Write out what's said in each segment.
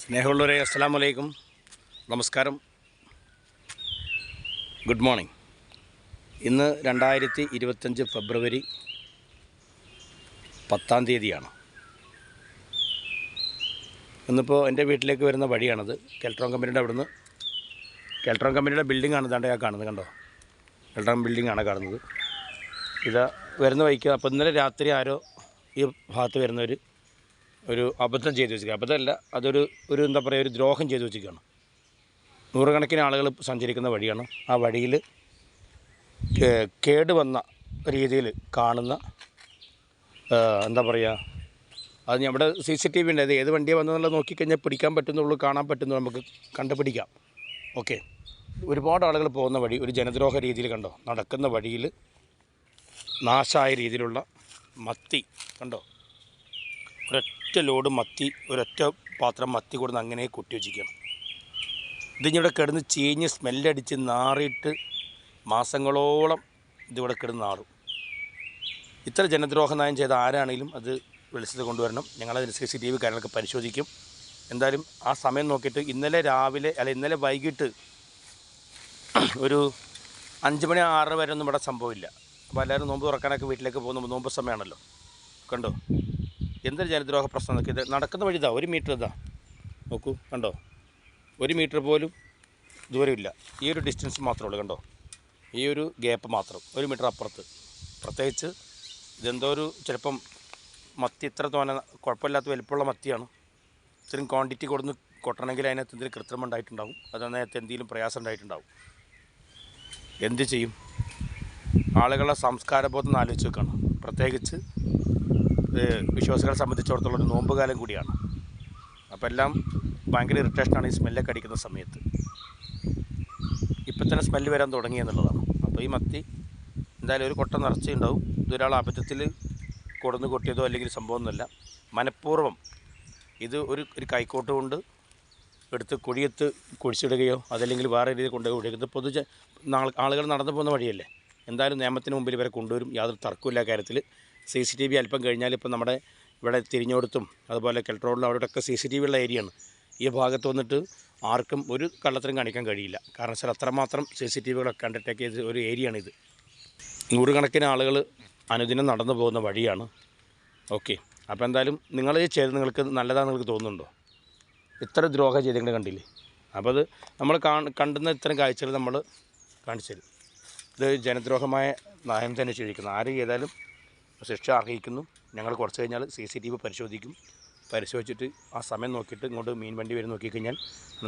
സ്നേഹമുള്ളവരെ അസ്സാം വലൈക്കും നമസ്കാരം. Good morning. ഇന്ന് രണ്ടായിരത്തി ഇരുപത്തഞ്ച് ഫെബ്രുവരി പത്താം തീയതിയാണ്. ഇന്നിപ്പോൾ എന്റെ വീട്ടിലേക്ക് വരുന്ന വഴിയാണത്. കെൽട്രോൺ കമ്പനിയുടെ അവിടുന്ന്. കെൽട്രോൺ കമ്പനിയുടെ ബിൽഡിംഗ് ആണ് ഇതാണ്ട് ഞാൻ കാണുന്നത് കണ്ടോ? കെൽട്രോൺ ബിൽഡിംഗ് ആണ് കാണുന്നത്. ഇതാ വരുന്ന വഴിക്ക് അപ്പോൾ ഇന്നലെ രാത്രി ആരോ ഈ ഭാഗത്ത് വരുന്നവർ ഒരു അബദ്ധം ചെയ്തു വെച്ചിരിക്കുക അബദ്ധമല്ല അതൊരു ഒരു എന്താ പറയുക ഒരു ദ്രോഹം ചെയ്തു വെച്ചിരിക്കുകയാണ്. നൂറുകണക്കിന് ആളുകൾ സഞ്ചരിക്കുന്ന വഴിയാണ്. ആ വഴിയിൽ കേടുവന്ന രീതിയിൽ കാണുന്ന എന്താ പറയുക അത് നമ്മുടെ സി സി ടി വി ഉണ്ട് അത് ഏത് വണ്ടിയാണ് വന്നതെന്നുള്ളത് നോക്കിക്കഴിഞ്ഞാൽ പിടിക്കാൻ പറ്റുന്നുള്ളൂ കാണാൻ പറ്റുന്നു നമുക്ക് കണ്ടുപിടിക്കാം. ഓക്കെ. ഒരുപാട് ആളുകൾ പോകുന്ന വഴി ഒരു ജനദ്രോഹ രീതിയിൽ കണ്ടോ? നടക്കുന്ന വഴിയിൽ നാശായ രീതിയിലുള്ള മത്തി കണ്ടോ? ലോഡ് മത്തി ഒരൊറ്റ പാത്രം മത്തി കൊടുന്ന് അങ്ങനെ കൊട്ടി വെച്ചിരിക്കണം ഇതിവിടെ കിടന്ന് ചീഞ്ഞ് സ്മെല്ലടിച്ച് നാറിയിട്ട് മാസങ്ങളോളം ഇതിവിടെ കിടന്ന് നാറും. ഇത്ര ജനദ്രോഹ നയം ചെയ്ത ആരാണെങ്കിലും അത് വെളിച്ചത്ത് കൊണ്ടുവരണം. ഞങ്ങളതിന് സി സി ടി വി കാര്യങ്ങളൊക്കെ പരിശോധിക്കും. എന്തായാലും ആ സമയം നോക്കിയിട്ട് ഇന്നലെ രാവിലെ അല്ല ഇന്നലെ വൈകിട്ട് ഒരു അഞ്ച് മണി ആറര വരെ ഒന്നും ഇവിടെ സംഭവമില്ല. അപ്പോൾ എല്ലാവരും നോമ്പ് തുറക്കാനൊക്കെ വീട്ടിലേക്ക് പോകുന്ന നോമ്പ് സമയമാണല്ലോ. കണ്ടോ? എന്തൊരു ജലദ്രോഹ പ്രശ്നം എന്നൊക്കെ ഇത് നടക്കുന്ന വഴി ഇതാ ഒരു മീറ്റർ ഇതാ. നോക്കൂ കണ്ടോ? ഒരു മീറ്റർ പോലും ദൂരമില്ല ഈ ഒരു ഡിസ്റ്റൻസ് മാത്രമേ ഉള്ളൂ കണ്ടോ? ഈ ഒരു ഗ്യാപ്പ് മാത്രം ഒരു മീറ്റർ അപ്പുറത്ത്. പ്രത്യേകിച്ച് ഇതെന്തോ ഒരു ചിലപ്പം മത്തി ഇത്ര തോന്നെ കുഴപ്പമില്ലാത്ത വലിപ്പമുള്ള മത്തിയാണ്. ഇത്രയും ക്വാണ്ടിറ്റി കൊടുന്ന് കൊട്ടണമെങ്കിൽ അതിനകത്ത് എന്തെങ്കിലും കൃത്രിമം ഉണ്ടായിട്ടുണ്ടാവും. അത് അതിനകത്ത് എന്തെങ്കിലും പ്രയാസം ഉണ്ടായിട്ടുണ്ടാവും. എന്ത് ചെയ്യും? ആളുകളുടെ സംസ്കാരബോധം ആലോചിച്ച് വെക്കണം പ്രത്യേകിച്ച് വിശ്വാസികളെ സംബന്ധിച്ചിടത്തോളം ഒരു നോമ്പുകാലം കൂടിയാണ്. അപ്പോൾ എല്ലാം ഭയങ്കര ഇറിറ്റേഷനാണ് ഈ സ്മെല്ലൊക്കെ അടിക്കുന്ന സമയത്ത്. ഇപ്പം തന്നെ സ്മെല്ല് വരാൻ തുടങ്ങി എന്നുള്ളതാണ്. അപ്പോൾ ഈ മത്തി എന്തായാലും ഒരു കൊട്ട നിറച്ചുണ്ടാവും ഇതൊരാൾ അബദ്ധത്തിൽ കൊടുന്ന് കൊട്ടിയതോ അല്ലെങ്കിൽ സംഭവമൊന്നുമല്ല. മനഃപൂർവം ഇത് ഒരു ഒരു കൈക്കോട്ട് കൊണ്ട് എടുത്ത് കുഴിയത്ത് കുഴിച്ചിടുകയോ അതല്ലെങ്കിൽ വേറെ രീതിയിൽ കൊണ്ടുപോയി ഇത് പൊതുജ ആളുകൾ നടന്നു പോകുന്ന വഴിയല്ലേ. എന്തായാലും നിയമത്തിന് മുമ്പിൽ ഇവരെ കൊണ്ടുവരും. യാതൊരു തർക്കമില്ല കാര്യത്തിൽ സി സി ടി വി അല്പം കഴിഞ്ഞാൽ ഇപ്പം നമ്മുടെ ഇവിടെ തിരിഞ്ഞോടത്തും അതുപോലെ കെൽട്ട് റോഡിലും അവിടെയൊക്കെ സി സി ടി വി ഉള്ള ഏരിയയാണ്. ഈ ഭാഗത്ത് വന്നിട്ട് ആർക്കും ഒരു കള്ളത്തരം കാണിക്കാൻ കഴിയില്ല. കാരണം വെച്ചാൽ അത്രമാത്രം സി സി ടി വികളൊക്കെ അണ്ടർടേക്ക് ചെയ്ത ഒരു ഏരിയയാണിത്. നൂറുകണക്കിന് ആളുകൾ അനുദിനം നടന്നു പോകുന്ന വഴിയാണ്. ഓക്കെ. അപ്പോൾ എന്തായാലും നിങ്ങൾ ചെയ്ത് നിങ്ങൾക്ക് നല്ലതാണെന്ന് നിങ്ങൾക്ക് തോന്നുന്നുണ്ടോ? ഇത്ര ദ്രോഹം ചെയ്തിങ്ങനെ കണ്ടില്ലേ? അപ്പോൾ അത് നമ്മൾ കണ്ടുന്ന ഇത്തരം കാഴ്ചകൾ നമ്മൾ കാണിച്ചു തരും. ഇത് ജനദ്രോഹമായ നയം തന്നെ ചെയ്തിരിക്കുന്നത് ആരും ചെയ്താലും ശിക്ഷ അർഹിക്കുന്നു ഞങ്ങൾ കുറച്ച് കഴിഞ്ഞാൽ സി സി ടി വി പരിശോധിക്കും. പരിശോധിച്ചിട്ട് ആ സമയം നോക്കിയിട്ട് ഇങ്ങോട്ട് മീൻ വണ്ടി വരെ നോക്കിക്കഴിഞ്ഞാൽ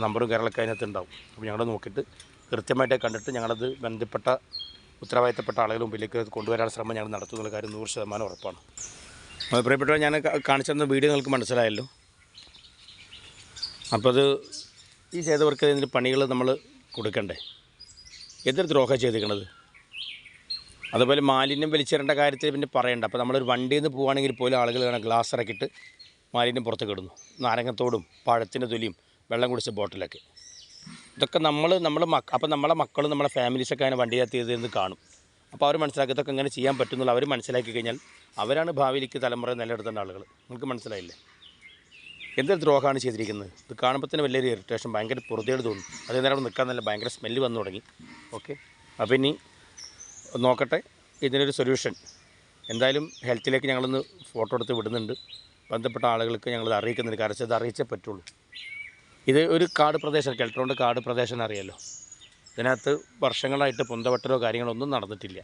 നമ്പറും കാര്യങ്ങളൊക്കെ അതിനകത്ത് ഉണ്ടാവും. അപ്പോൾ ഞങ്ങൾ നോക്കിയിട്ട് കൃത്യമായിട്ട് കണ്ടിട്ട് ഞങ്ങളത് ബന്ധപ്പെട്ട ഉത്തരവാദിത്തപ്പെട്ട ആളുകൾ മുമ്പിലേക്ക് കൊണ്ടുവരാനുള്ള ശ്രമം ഞങ്ങൾ നടത്തുന്നുള്ള കാര്യം നൂറ് ശതമാനം ഉറപ്പാണ്. അഭിപ്രായപ്പെട്ട ഞാൻ കാണിച്ചിരുന്ന വീഡിയോ നിങ്ങൾക്ക് മനസ്സിലായല്ലോ. അപ്പോൾ അത് ഈ ചെയ്തവർക്ക് ഇതിന്റെ പണികൾ നമ്മൾ കൊടുക്കണ്ടേ? എന്തൊരു ദ്രോഹം ചെയ്തിരിക്കണത്? അതുപോലെ മാലിന്യം വലിച്ചെറേണ്ട കാര്യത്തിൽ പിന്നെ പറയണ്ട. അപ്പോൾ നമ്മളൊരു വണ്ടിയിൽ നിന്ന് പോവുകയാണെങ്കിൽ പോലും ആളുകൾ ഗ്ലാസ് ഇറക്കിയിട്ട് മാലിന്യം പുറത്തേക്ക് ഇടുന്നു. നാരങ്ങത്തോടും പഴത്തിന്റെ തൊലിയും വെള്ളം കുടിച്ച ബോട്ടിലൊക്കെ ഇതൊക്കെ നമ്മൾ നമ്മൾ മക്ക അപ്പോൾ നമ്മളെ മക്കളും നമ്മളെ ഫാമിലീസൊക്കെ അതിനെ വണ്ടിയകത്ത് ചെയ്തിരുന്ന് കാണും. അപ്പോൾ അവർ മനസ്സിലാക്കി ഇതൊക്കെ എങ്ങനെ ചെയ്യാൻ പറ്റുന്നുള്ള. അവർ മനസ്സിലാക്കി കഴിഞ്ഞാൽ അവരാണ് ഭാവിയിലേക്ക് തലമുറ നിലനിർത്തേണ്ട ആളുകൾ നിങ്ങൾക്ക് മനസ്സിലായില്ലേ? എന്തൊരു ദ്രോഹമാണ് ചെയ്തിരിക്കുന്നത്? ഇത് കാണുമ്പോൾ തന്നെ വലിയൊരു ഇറിറ്റേഷൻ ഭയങ്കര പുറത്തേട് തോന്നും. അതേ നേരം നിൽക്കാൻ നല്ല ഭയങ്കര സ്മെല്ല് വന്നു തുടങ്ങി. ഓക്കെ അപ്പോൾ ഇനി നോക്കട്ടെ ഇതിനൊരു സൊല്യൂഷൻ എന്തായാലും ഹെൽത്തിലേക്ക് ഞങ്ങളൊന്ന് ഫോട്ടോ എടുത്ത് വിടുന്നുണ്ട്. ബന്ധപ്പെട്ട ആളുകൾക്ക് ഞങ്ങളത് അറിയിക്കുന്നുണ്ട്. കാരണം അത് അറിയിച്ചേ പറ്റുള്ളൂ. ഇത് ഒരു കാട് പ്രദേശം കെൽട്രോണ്ട് കാട് പ്രദേശം അറിയാലോ ഇതിനകത്ത് വർഷങ്ങളായിട്ട് പൊന്തവട്ടലോ കാര്യങ്ങളോ ഒന്നും നടന്നിട്ടില്ല.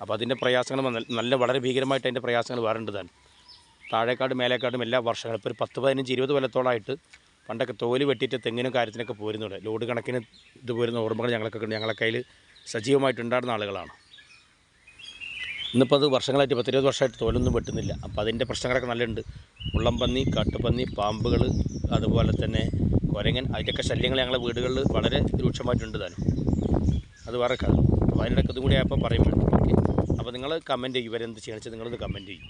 അപ്പോൾ അതിന്റെ പ്രയാസങ്ങൾ നല്ല വളരെ ഭീകരമായിട്ട് അതിന്റെ പ്രയാസങ്ങൾ വേറുണ്ട് താൻ താഴേക്കാട് മേലേക്കാടും എല്ലാ വർഷങ്ങളും ഇപ്പോൾ ഒരു പത്ത് പതിനഞ്ച് ഇരുപത് കൊല്ലത്തോളമായിട്ട് പണ്ടൊക്കെ തോൽ വെട്ടിയിട്ട് തെങ്ങിനും കാര്യത്തിനൊക്കെ പോരുന്നുണ്ട്. ലോഡ് കണക്കിന് ഇത് പോരുന്ന ഓർമ്മകൾ ഞങ്ങളൊക്കെ ഉണ്ട്. ഞങ്ങളെ കയ്യിൽ സജീവമായിട്ടുണ്ടായിരുന്ന ആളുകളാണ്. ഇന്നിപ്പോൾ അത് വർഷങ്ങളായിട്ട് പത്തിരുപത് വർഷമായിട്ട് തോലൊന്നും വെട്ടുന്നില്ല. അപ്പോൾ അതിന്റെ പ്രശ്നങ്ങളൊക്കെ നല്ലുണ്ട് മുള്ളംപന്നി കാട്ടുപന്നി പാമ്പുകൾ അതുപോലെ തന്നെ കുരങ്ങൻ അതിന്റെയൊക്കെ ശല്യങ്ങൾ ഞങ്ങളുടെ വീടുകളിൽ വളരെ രൂക്ഷമായിട്ടുണ്ട് താനും. അത് വേറെ കാര്യം അപ്പോൾ അതിനിടയ്ക്ക് ഇതും കൂടി ആയപ്പോൾ പറയുമ്പോൾ ഓക്കെ. അപ്പോൾ നിങ്ങൾ കമന്റ് ചെയ്യും. ഇവരെന്ത് ചെയ്യണമെന്ന് വെച്ചാൽ നിങ്ങളത് കമന്റ് ചെയ്യും